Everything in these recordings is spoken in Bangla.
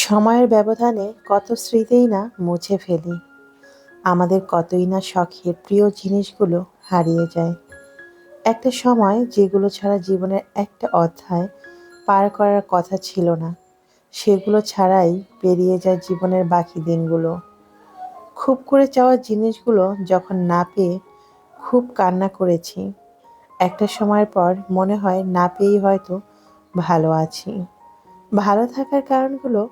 সময়ের ব্যবধানে কত স্মৃতিই না মুছে ফেলি। আমাদের কতই না শখের প্রিয় জিনিসগুলো হারিয়ে যায়। একটা সময় যেগুলো ছাড়া জীবনের একটা অধ্যায় পার করার কথা ছিল না, সেগুলো ছাড়াই পেরিয়ে যায় জীবনের বাকি দিনগুলো। খুব করে চাওয়া জিনিসগুলো যখন না পেয়ে খুব কান্না করেছি। একটা সময়ের পর মনে হয় না পেয়েই হয়তো ভালো আছি। ভালো থাকার কারণগুলো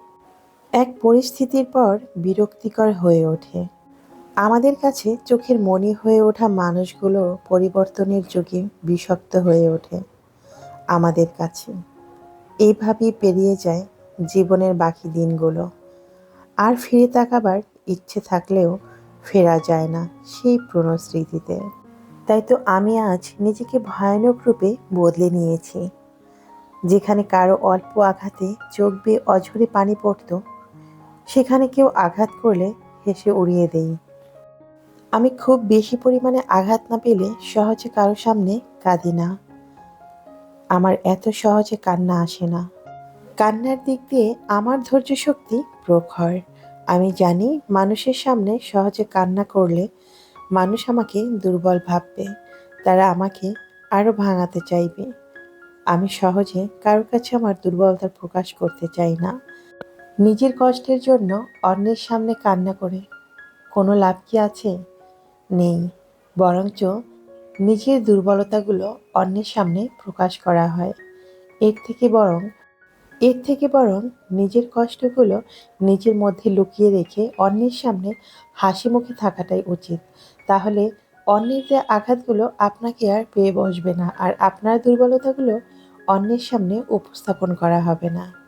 এক পরিস্থিতির পর বিরক্তিকর হয়ে ওঠে। আমাদের কাছে চোখের মনি হয়ে ওঠা মানুষগুলো পরিবর্তনের যুগে বিষাক্ত হয়ে ওঠে আমাদের কাছে। এইভাবেই পেরিয়ে যায় জীবনের বাকি দিনগুলো। আর ফিরে তাকাবার ইচ্ছে থাকলেও ফেরা যায় না সেই পুরনো স্মৃতিতে। তাই তো আমি আজ নিজেকে ভয়ানক রূপে বদলে নিয়েছি। যেখানে কারও অল্প আঘাতে চোখ বেয়ে অঝরে পানি পড়তো সেখানে কেউ আঘাত করলে হেসে উড়িয়ে দেই। আমি খুব বেশি পরিমাণে আঘাত না পেলে সহজে কারও সামনে কাঁদি না। আমার এত সহজে কান্না আসে না। কান্নার দিক দিয়ে আমার ধৈর্য শক্তি প্রখর। আমি জানি মানুষের সামনে সহজে কান্না করলে মানুষ আমাকে দুর্বল ভাববে। তারা আমাকে আরও ভাঙাতে চাইবে। আমি সহজে কারোর কাছে আমার দুর্বলতা প্রকাশ করতে চাই না। নিজের কষ্টের জন্য অন্যের সামনে কান্না করে। কোনো লাভ কি আছে? নেই। বরঞ্চ নিজের দুর্বলতাগুলো অন্যের সামনে প্রকাশ করা হয়। এর থেকে বরং, এর থেকে বরং নিজের কষ্টগুলো নিজের মধ্যে লুকিয়ে রেখে অন্যের সামনে হাসি মুখে থাকাটাই উচিত। তাহলে অন্যের যে আঘাতগুলো আপনাকে আর পেয়ে বসবে না, আর আপনার দুর্বলতাগুলো অন্যের সামনে উপস্থাপন করা হবে না।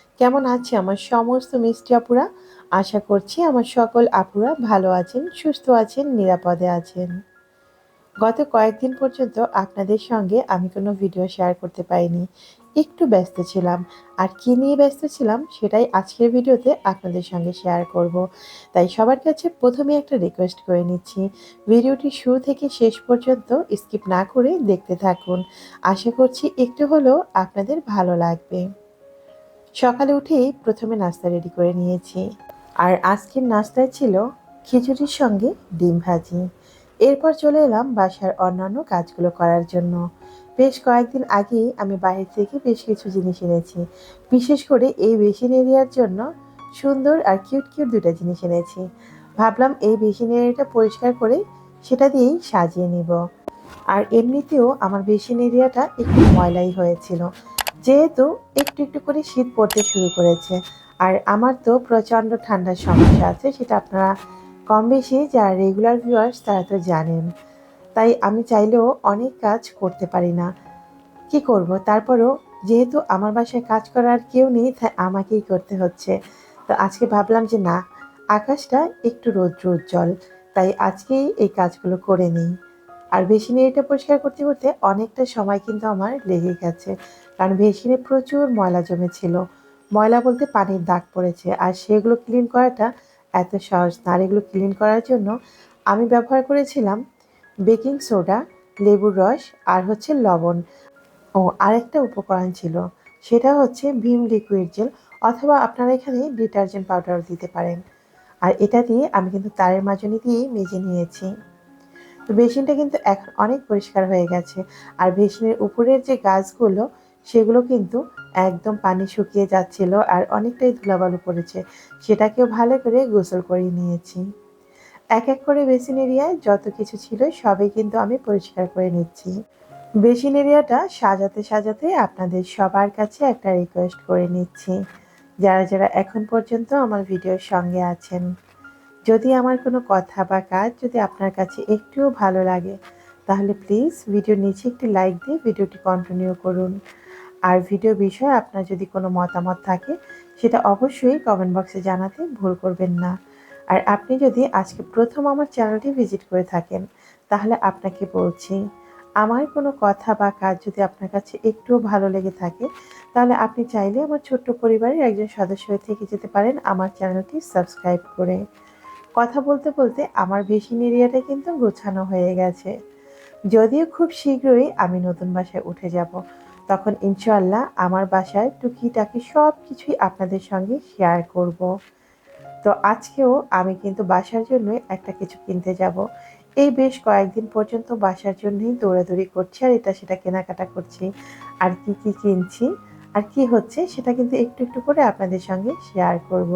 কেমন আছে আমার সমস্ত মিষ্টি আপুরা? আশা করছি আমার সকল আপুরা ভালো আছেন, সুস্থ আছেন, নিরাপদে আছেন। গত কয়েকদিন পর্যন্ত আপনাদের সঙ্গে আমি কোনো ভিডিও শেয়ার করতে পারিনি। একটু ব্যস্ত ছিলাম। আর কী নিয়ে ব্যস্ত ছিলাম সেটাই আজকের ভিডিওতে আপনাদের সঙ্গে শেয়ার করব। তাই সবার কাছে প্রথমে একটা রিকোয়েস্ট করে নিচ্ছি। ভিডিওটি শুরু থেকে শেষ পর্যন্ত স্কিপ না করে দেখতে থাকুন। আশা করছি একটু হলেও আপনাদের ভালো লাগবে। সকালে উঠেই প্রথমে নাস্তা রেডি করে নিয়েছি। আর আজকের নাস্তায় ছিল খিচুড়ির সঙ্গে ডিম ভাজি। এরপর চলে এলাম বাসার অন্যান্য কাজগুলো করার জন্য। বেশ কয়েকদিন আগেই আমি বাইরে থেকে বেশ কিছু জিনিস এনেছি। বিশেষ করে এই বেসিন এরিয়ার জন্য সুন্দর আর কিউট কিউট দুটা জিনিস এনেছি। ভাবলাম এই বেসিন এরিয়াটা পরিষ্কার করে সেটা দিয়েই সাজিয়ে নিব। আর এমনিতেও আমার বেসিন এরিয়াটা একটু ময়লাই হয়েছিল। যেহেতু একটু একটু করে শীত পড়তে শুরু করেছে, আর আমার তো প্রচণ্ড ঠান্ডার সমস্যা আছে, সেটা আপনারা কম বেশি যারা রেগুলার ভিউয়ার্স তারা তো জানেন। তাই আমি চাইলেও অনেক কাজ করতে পারি না। কি করব? তারপরও যেহেতু আমার বাসায় কাজ করার কেউ নেই, তাই আমাকেই করতে হচ্ছে। তো আজকে ভাবলাম যে না, আকাশটা একটু রৌদ্র উজ্জ্বল, তাই আজকেই এই কাজগুলো করে নিই। আর বেসিনে এটা পরিষ্কার করতে করতে অনেকটা সময় কিন্তু আমার লেগে গেছে। কারণ বেসিনে প্রচুর ময়লা জমেছিল। ময়লা বলতে পানির দাগ পড়েছে। আর সেগুলো ক্লিন করাটা এত সহজ না। আর এগুলো ক্লিন করার জন্য আমি ব্যবহার করেছিলাম বেকিং সোডা, লেবুর রস আর হচ্ছে লবণ। ও, আরেকটা উপকরণ ছিল। সেটা হচ্ছে ভিম লিকুইড জেল অথবা আপনারা এখানে ডিটারজেন্ট পাউডারও দিতে পারেন। আর এটা দিয়ে আমি কিন্তু তারের মাজনি দিয়েই মেজে নিয়েছি। তো বেসিনটা কিন্তু এখন অনেক পরিষ্কার হয়ে গেছে। আর বেসিনের উপরের যে গাছগুলো, সেগুলো কিন্তু একদম পানি শুকিয়ে যাচ্ছিল আর অনেকটাই ধুলাবালু পড়েছে। সেটাকেও ভালো করে গোসল করে নিয়েছি। এক এক করে বেসিন এরিয়ায় যত কিছু ছিল সবই কিন্তু আমি পরিষ্কার করে নিচ্ছি। বেসিন এরিয়াটা সাজাতে সাজাতে আপনাদের সবার কাছে একটা রিকোয়েস্ট করে নিচ্ছি। যারা যারা এখন পর্যন্ত আমার ভিডিওর সঙ্গে আছেন যদি আমার কোনো কথা বা কাজ যদি আপনার কাছে একটুও ভালো লাগে, তাহলে প্লিজ ভিডিওর নিচে একটি লাইক দিয়ে ভিডিওটি কন্টিনিউ করুন। আর ভিডিও বিষয়ে আপনার যদি কোনো মতামত থাকে, সেটা অবশ্যই কমেন্ট বক্সে জানাতে ভুল করবেন না। আর আপনি যদি আজকে প্রথম আমার চ্যানেলটি ভিজিট করে থাকেন, তাহলে আপনাকে বলছি, আমার কোনো কথা বা কাজ যদি আপনার কাছে একটুও ভালো লেগে থাকে, তাহলে আপনি চাইলে আমার ছোট্ট পরিবারের একজন সদস্য হয়ে থেকে যেতে পারেন আমার চ্যানেলটি সাবস্ক্রাইব করে। কথা বলতে বলতে আমার ভেসিন এরিয়াটা কিন্তু গোছানো হয়ে গেছে। যদিও খুব শীঘ্রই আমি নতুন বাসায় উঠে যাব। তখন ইনশাল্লাহ আমার বাসায় টুকিটাকি সব কিছুই আপনাদের সঙ্গে শেয়ার করব। তো আজকেও আমি কিন্তু বাসার জন্য একটা কিছু কিনতে যাব। এই বেশ কয়েকদিন পর্যন্ত বাসার জন্যই দৌড়াদৌড়ি করছি আর এটা সেটা কেনাকাটা করছি। আর কি কি কিনছি আর কি হচ্ছে সেটা কিন্তু একটু একটু করে আপনাদের সঙ্গে শেয়ার করব।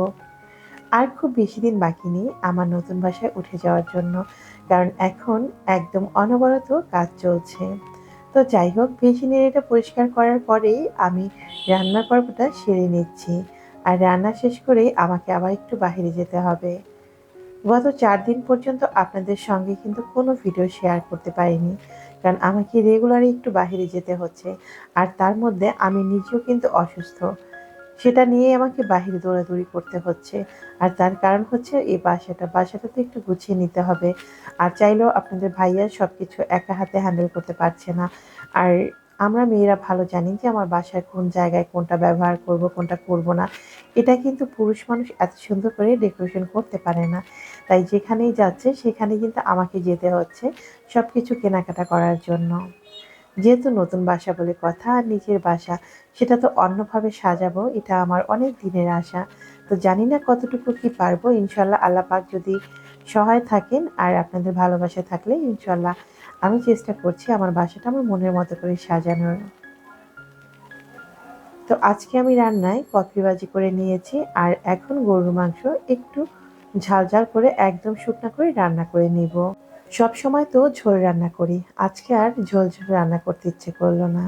আর খুব বেশি দিন বাকি নেই আমার নতুন বাসায় উঠে যাওয়ার জন্য, কারণ এখন একদম অনবরত কাজ চলছে। তো যাই হোক, বেশি এটা পরিষ্কার করার পরেই আমি রান্নার পর্বটা সেরে নিচ্ছি। আর রান্না শেষ করেই আমাকে আবার একটু বাইরে যেতে হবে। গত চার দিন পর্যন্ত আপনাদের সঙ্গে কিন্তু কোনো ভিডিও শেয়ার করতে পারিনি, কারণ আমাকে রেগুলারই একটু বাইরে যেতে হচ্ছে। আর তার মধ্যে আমি নিজেও কিন্তু অসুস্থ। সেটা নিয়ে আমাকে বাহিরে দৌড়াদৌড়ি করতে হচ্ছে। আর তার কারণ হচ্ছে এই বাসাটা। বাসাটা তো একটু গুছিয়ে নিতে হবে। আর চাইলেও আপনাদের ভাইয়া সব কিছু একা হাতে হ্যান্ডেল করতে পারছে না। আর আমরা মেয়েরা ভালো জানি যে আমার বাসায় কোন জায়গায় কোনটা ব্যবহার করব, কোনটা করব না। এটা কিন্তু পুরুষ মানুষ এত সুন্দর করে ডেকোরেশন করতে পারে না। তাই যেখানেই যাচ্ছে সেখানে কিন্তু আমাকে যেতে হচ্ছে সব কিছু কেনাকাটা করার জন্য। যেহেতু নতুন বাসা বলে কথা আর নিজের বাসা, সেটা তো অন্যভাবে সাজাবো, এটা আমার অনেক দিনের আশা। তো জানি না কতটুকু কি পারব, ইনশাল্লাহ আল্লাহ পাক যদি সহায় থাকেন আর আপনাদের ভালোবাসা থাকলে, ইনশাল্লাহ আমি চেষ্টা করছি আমার বাসাটা আমার মনের মতো করে সাজানোর। তো আজকে আমি রান্নায় কফিবাজি করে নিয়েছি আর এখন গরুর মাংস একটু ঝাল ঝাল করে একদম শুকনা করে রান্না করে নিব। সব সময় তো ঝোল রান্না করি। আজকে আর ঝোল ঝোল রান্না করতে ইচ্ছে করল না।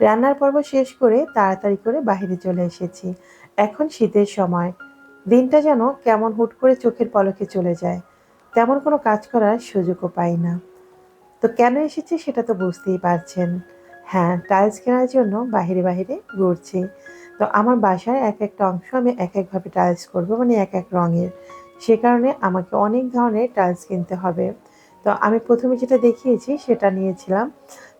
রান্নার পর্ব শেষ করে তাড়াতাড়ি করে বাহিরে চলে এসেছি। এখন শীতের সময়। দিনটা যেন কেমন হুট করে চোখের পলকে চলে যায়। তেমন কোনো কাজ করার সুযোগও পাই না। তো কেন এসেছি সেটা তো বুঝতেই পারছেন। হ্যাঁ টাইলস কেনার জন্য বাহিরে বাহিরে ঘুরছি। তো আমার বাসার এক একটা অংশ আমি এক একভাবে টাইলস করব মানে এক এক রঙের। সে কারণে আমাকে অনেক ধরনের টাইলস কিনতে হবে। তো আমি প্রথমে যেটা দেখিয়েছি সেটা নিয়েছিলাম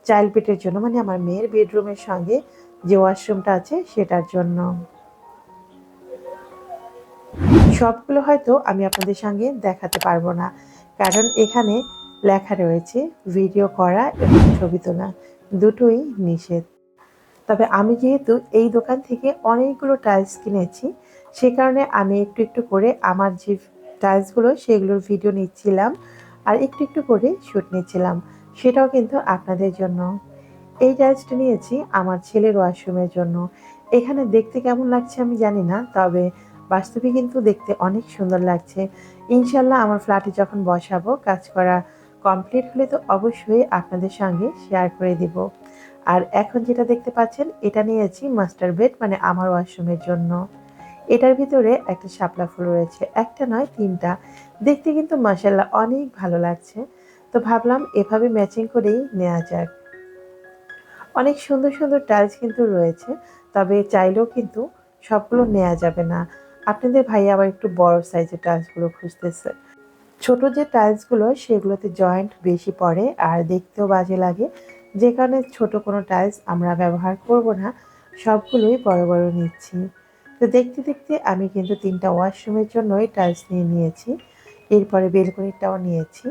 চাইল্ড বেডের জন্য মানে আমার মেয়ের বেডরুমের সঙ্গে যে ওয়াশরুমটা আছে সেটার জন্য। সবগুলো হয়তো আমি আপনাদের সঙ্গে দেখাতে পারব না, কারণ এখানে লেখা রয়েছে ভিডিও করা এবং ছবি তোলা, দুটোই নিষেধ। তবে আমি যেহেতু এই দোকান থেকে অনেকগুলো টাইলস কিনেছি সে কারণে আমি একটু একটু করে আমার যে টাইলসগুলো সেগুলোর ভিডিও নিচ্ছিলাম আর একটু একটু করে শ্যুট নিচ্ছিলাম। সেটাও কিন্তু আপনাদের জন্য। এই টাইলসটা নিয়েছি আমার ছেলের ওয়াশরুমের জন্য। এখানে দেখতে কেমন লাগছে আমি জানি না, তবে বাস্তবে কিন্তু দেখতে অনেক সুন্দর লাগছে। ইনশাল্লাহ আমার ফ্ল্যাটে যখন বসাবো, কাজ করা কমপ্লিট হলে তো অবশ্যই আপনাদের সঙ্গে শেয়ার করে দিব। আর এখন যেটা দেখতে পাচ্ছেন, এটা নিয়েছি মাস্টার বেড মানে আমার ওয়াশরুমের জন্য। এটার ভিতরে একটা শাপলা ফুল রয়েছে, একটা নয়, তিনটা। দেখতে কিন্তু মাসাল্লাহ অনেক ভালো লাগছে। তো ভাবলাম এভাবে ম্যাচিং করেই নেওয়া যাক। অনেক সুন্দর সুন্দর টাইলস কিন্তু রয়েছে, তবে চাইলেও কিন্তু সবগুলো নেওয়া যাবে না। আপনাদের ভাই আবার একটু বড় সাইজের টাইলসগুলো খুঁজতেছে। ছোট যে টাইলসগুলো সেগুলোতে জয়েন্ট বেশি পড়ে আর দেখতেও বাজে লাগে। যে কারণে ছোট কোনো টাইলস আমরা ব্যবহার করব না, সবগুলোই বড় বড় নিচ্ছি। তো দেখতে দেখতে আমি কিন্তু তিনটা ওয়াশরুমের জন্যই টাইলস নিয়ে নিয়েছি। এরপরে বেলকনিটাও নিয়েছি।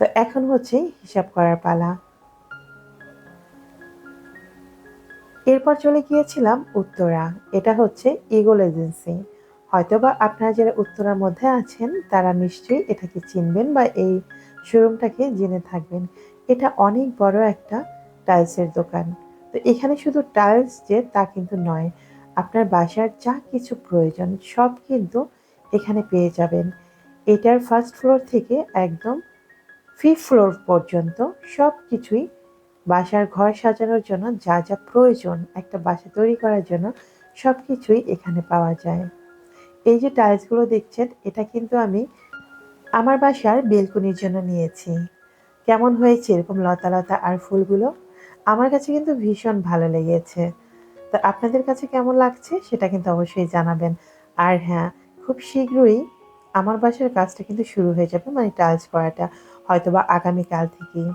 তো এখন হচ্ছে হিসাব করার পালা। এরপর চলে গিয়েছিলাম উত্তরা। এটা হচ্ছে ইগল এজেন্সি হয়তোবা আপনারা যারা উত্তরার মধ্যে আছেন, তারা নিশ্চয়ই এটাকে চিনবেন বা এই শোরুমটাকে জেনে থাকবেন। এটা অনেক বড় একটা টাইলসের দোকান। তো এখানে শুধু টাইলস যে, তা কিন্তু নয়। আপনার বাসার যা কিছু প্রয়োজন, সব কিন্তু এখানে পেয়ে যাবেন। এটার ফার্স্ট ফ্লোর থেকে একদম ফিফথ ফ্লোর পর্যন্ত সব কিছুই বাসার ঘর সাজানোর জন্য যা যা প্রয়োজন, একটা বাসা তৈরি করার জন্য সব কিছুই এখানে পাওয়া যায়। এই যে টাইলসগুলো দেখছেন, এটা কিন্তু আমি আমার বাসার বেলকনির জন্য নিয়েছি। কেমন হয়েছে এরকম লতা লতা আর ফুলগুলো? আমার কাছে কিন্তু ভীষণ ভালো লেগেছে। তো আপনাদের কাছে কেমন লাগছে সেটা কিন্তু অবশ্যই জানাবেন। আর হ্যাঁ খুব শীঘ্রই আমার বাসার কাজটা কিন্তু শুরু হয়ে যাবে মানে টাইলস করাটা হয়তো বা আগামীকাল থেকেই।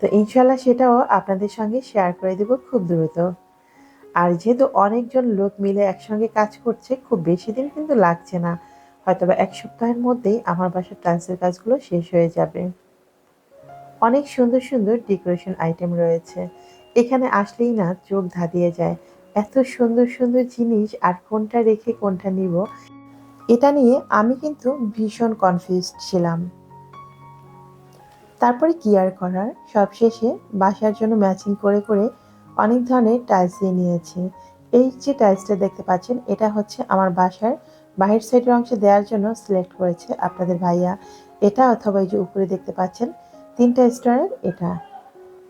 তো ইনশাল্লাহ সেটাও আপনাদের সঙ্গে শেয়ার করে দেব খুব দ্রুত। আর যেহেতু অনেকজন লোক মিলে একসঙ্গে কাজ করছে, খুব বেশি দিন কিন্তু লাগছে না। হয়তো বা এক সপ্তাহের মধ্যেই আমার বাসার টাইলসের কাজগুলো শেষ হয়ে যাবে। অনেক সুন্দর সুন্দর ডেকোরেশন আইটেম রয়েছে। এখানে আসলেই না চোখ ধাঁধিয়ে যায়। এত সুন্দর সুন্দর জিনিস আর কোনটা রেখে কোনটা নিব, এটা নিয়ে আমি কিন্তু ভীষণ কনফিউজ ছিলাম। তারপরে কি আর করার? সবশেষে বাসার জন্য ম্যাচিং করে করে অনেক ধরনের টাইলস দিয়ে নিয়েছি। এই যে টাইলসটা দেখতে পাচ্ছেন, এটা হচ্ছে আমার বাসার বাহির সাইডের অংশে দেওয়ার জন্য সিলেক্ট করেছে আপনাদের ভাইয়া। এটা অথবা এই যে উপরে দেখতে পাচ্ছেন তিনটা স্টারের এটা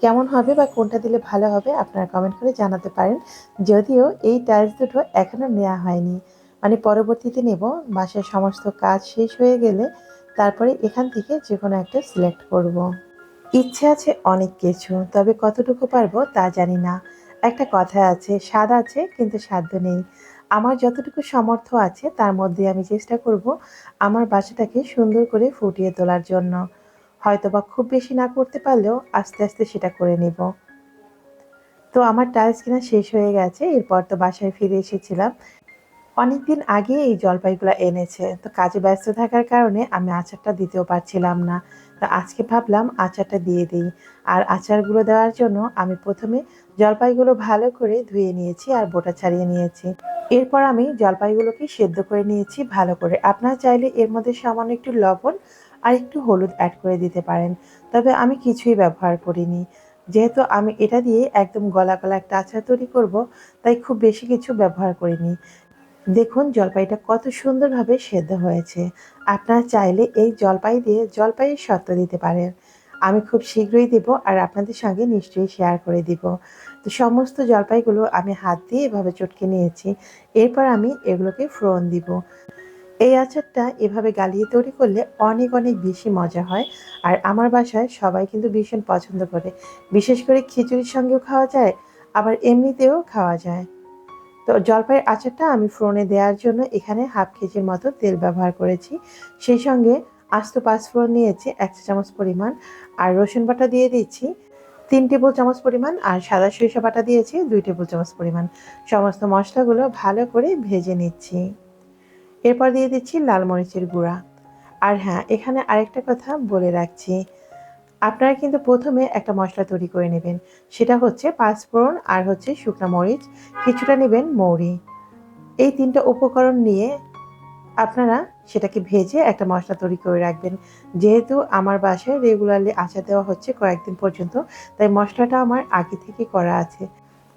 কেমন হবে বা কোনটা দিলে ভালো হবে আপনারা কমেন্ট করে জানাতে পারেন। যদিও এই টাইলস দুটো এখনও নেওয়া হয়নি। মানে পরবর্তীতে নেব। বাসার সমস্ত কাজ শেষ হয়ে গেলে তারপরে এখান থেকে যে কোনো একটা সিলেক্ট করব। ইচ্ছে আছে অনেক কিছু, তবে কতটুকু পারব তা জানি না। একটা কথা আছে, স্বাদ আছে কিন্তু সাধ্য নেই। আমার যতটুকু সামর্থ্য আছে তার মধ্যে আমি চেষ্টা করব আমার বাসাটাকে সুন্দর করে ফুটিয়ে তোলার জন্য। হয়তো বা খুব বেশি না করতে পারলেও আস্তে আস্তে সেটা করে নেব। তো আমার টাইলস কেনা শেষ হয়ে গেছে, এরপর তো বাসায় ফিরে এসেছিলাম। অনেকদিন আগে এই জলপাইগুলো এনেছে, তো কাজে ব্যস্ত থাকার কারণে আমি আচারটা দিতেও পারছিলাম না। তো আজকে ভাবলাম আচারটা দিয়ে দিই। আর আচারগুলো দেওয়ার জন্য আমি প্রথমে জলপাইগুলো ভালো করে ধুয়ে নিয়েছি আর বোটা ছাড়িয়ে নিয়েছি। এরপর আমি জলপাইগুলোকে সেদ্ধ করে নিয়েছি ভালো করে। আপনারা চাইলে এর মধ্যে সামান্য একটু লবণ আর একটু হলুদ অ্যাড করে দিতে পারেন। তবে আমি কিছুই ব্যবহার করিনি। যেহেতু আমি এটা দিয়ে একদম গলা গলা একটা আচার তৈরি করব, তাই খুব বেশি কিছু ব্যবহার করিনি। দেখুন, জলপাইটা কত সুন্দরভাবে সেদ্ধ হয়েছে। আপনারা চাইলে এই জলপাই দিয়ে জলপাইয়ের সত্ত্ব দিতে পারেন। আমি খুব শীঘ্রই দেব আর আপনাদের সঙ্গে নিশ্চয়ই শেয়ার করে দিব। তো সমস্ত জলপাইগুলো আমি হাত দিয়ে এভাবে চটকে নিয়েছি। এরপর আমি এগুলোকে ফোড়ন দিব। এই আচারটা এভাবে গালিয়ে তৈরি করলে অনেক অনেক বেশি মজা হয়। আর আমার বাসায় সবাই কিন্তু ভীষণ পছন্দ করে। বিশেষ করে খিচুড়ির সঙ্গেও খাওয়া যায়, আবার এমনিতেও খাওয়া যায়। তো জলপাইয়ের আচারটা আমি ফোড়নে দেওয়ার জন্য এখানে হাফ কেজির মতো তেল ব্যবহার করেছি। সেই সঙ্গে আস্ত পাঁচ ফোড়ন নিয়েছি, এক চামচ পরিমাণ। আর রসুন বাটা দিয়ে দিচ্ছি, তিন টেবিল চামচ পরিমাণ। আর সাদা সরিষা বাটা দিয়েছি, দুই টেবিল চামচ পরিমাণ। সমস্ত মশলাগুলো ভালো করে ভেজে নিচ্ছি। এরপর দিয়ে দিচ্ছি লাল মরিচের গুঁড়া। আর হ্যাঁ এখানে আরেকটা কথা বলে রাখছি। আপনারা কিন্তু প্রথমে একটা মশলা তৈরি করে নেবেন। সেটা হচ্ছে পাঁচফোড়ন আর হচ্ছে শুকনো মরিচ, কিছুটা নেবেন মৌরি। এই তিনটা উপকরণ নিয়ে আপনারা সেটাকে ভেজে একটা মশলা তৈরি করে রাখবেন। যেহেতু আমার বাসায় রেগুলারলি আচার দেওয়া হচ্ছে কয়েকদিন পর্যন্ত, তাই মশলাটা আমার আগে থেকে করা আছে।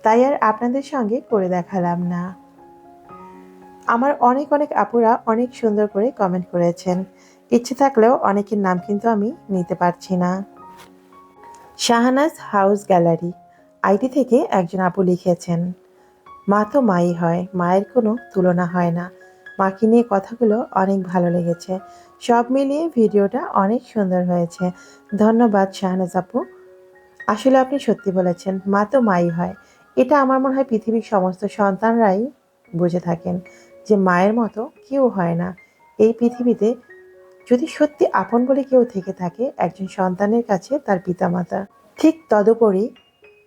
তাই আর আপনাদের সঙ্গে করে দেখালাম না। আমার অনেক অনেক আপুরা অনেক সুন্দর করে কমেন্ট করেছেন। ইচ্ছে থাকলেও অনেকের নাম কিন্তু আমি নিতে পারছি না। শাহানাজ হাউস গ্যালারি আইটি থেকে একজন আপু লিখেছেন, মা তো মাই হয়, মায়ের কোনো তুলনা হয় না। মাকে নিয়ে কথাগুলো অনেক ভালো লেগেছে। সব মিলিয়ে ভিডিওটা অনেক সুন্দর হয়েছে। ধন্যবাদ শাহনাজ আপু। আসলে আপনি সত্যি বলেছেন, মা তো মাই হয়। এটা আমার মনে হয় পৃথিবীর সমস্ত সন্তানরাই বুঝে থাকেন। যে মায়ের মতো কেউ হয় না। এই পৃথিবীতে যদি সত্যি আপন বলে কেউ থেকে থাকে, একজন সন্তানের কাছে তার পিতামাতা। ঠিক তদুপরি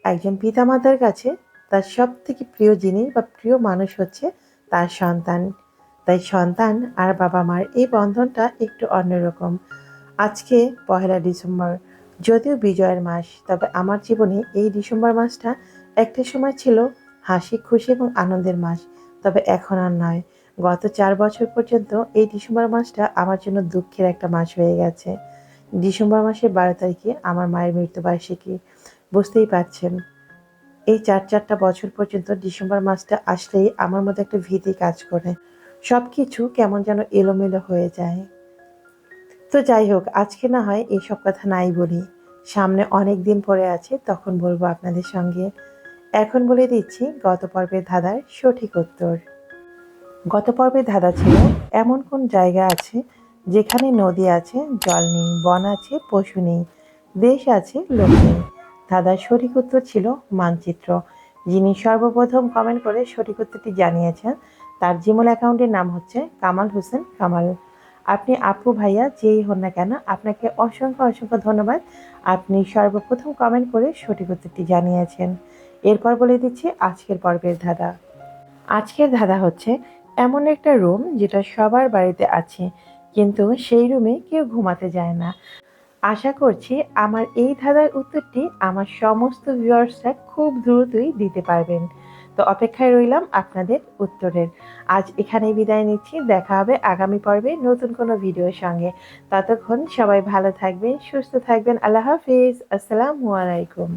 একজন পিতামাতার কাছে তার সব থেকে প্রিয় জিনিস বা প্রিয় মানুষ হচ্ছে তার সন্তান। তাই সন্তান আর বাবা মার এই বন্ধনটা একটু অন্যরকম। আজকে পহেলা ডিসেম্বর, যদিও বিজয়ের মাস, তবে আমার জীবনে এই ডিসেম্বর মাসটা একটা সময় ছিল হাসি, খুশি এবং আনন্দের মাস। তবে এখন আর নয়। গত চার বছর পর্যন্ত এই ডিসেম্বর মাসটা আমার জন্য দুঃখের একটা মাস হয়ে গেছে। ডিসেম্বর মাসের বারো তারিখে আমার মায়ের মৃত্যুবার্ষিকী। বুঝতেই পারছেন, এই চার চারটা বছর পর্যন্ত ডিসেম্বর মাসটা আসলেই আমার মধ্যে একটা ভীতি কাজ করে। সব কিছু কেমন যেন এলোমেলো হয়ে যায়। তো যাই হোক, আজকে না হয় এইসব কথা নাই বলি। সামনে অনেক দিন পরে আছে, তখন বলব আপনাদের সঙ্গে। এখন বলে দিচ্ছি গত পর্বের ধাঁধার সঠিক উত্তর। গত পর্বের ধাঁধা ছিল, এমন কোন জায়গা আছে যেখানে নদী আছে, জল নেই, বন আছে, পশু নেই, দেশ আছে, লোক নেই? ধাঁধার সঠিক উত্তর ছিল মানচিত্র। যিনি সর্বপ্রথম কমেন্ট করে সঠিক উত্তরটি জানিয়েছেন, তার জিমল অ্যাকাউন্টের নাম হচ্ছে কামাল হোসেন কামাল। আপনি আপু ভাইয়া যেই হন না কেন, আপনাকে অসংখ্য অসংখ্য ধন্যবাদ। আপনি সর্বপ্রথম কমেন্ট করে সঠিক উত্তরটি জানিয়েছেন। এরপর বলে দিচ্ছি আজকের পর্বের ধাঁধা। আজকের ধাঁধা হচ্ছে, এমন একটা রুম যেটা সবার বাড়িতে আছে, কিন্তু সেই রুমে কেউ ঘুমাতে যায় না। আশা করছি আমার এই ধাঁধার উত্তরটি আমার সমস্ত ভিউয়ার্সরা খুব দ্রুতই দিতে পারবেন। তো অপেক্ষায় রইলাম আপনাদের উত্তরের। আজ এখানেই বিদায় নিচ্ছি, দেখা হবে আগামী পর্বে নতুন কোনো ভিডিওর সঙ্গে। ততক্ষণ সবাই ভালো থাকবেন, সুস্থ থাকবেন, আল্লাহ হাফিজ, আসসালামু আলাইকুম।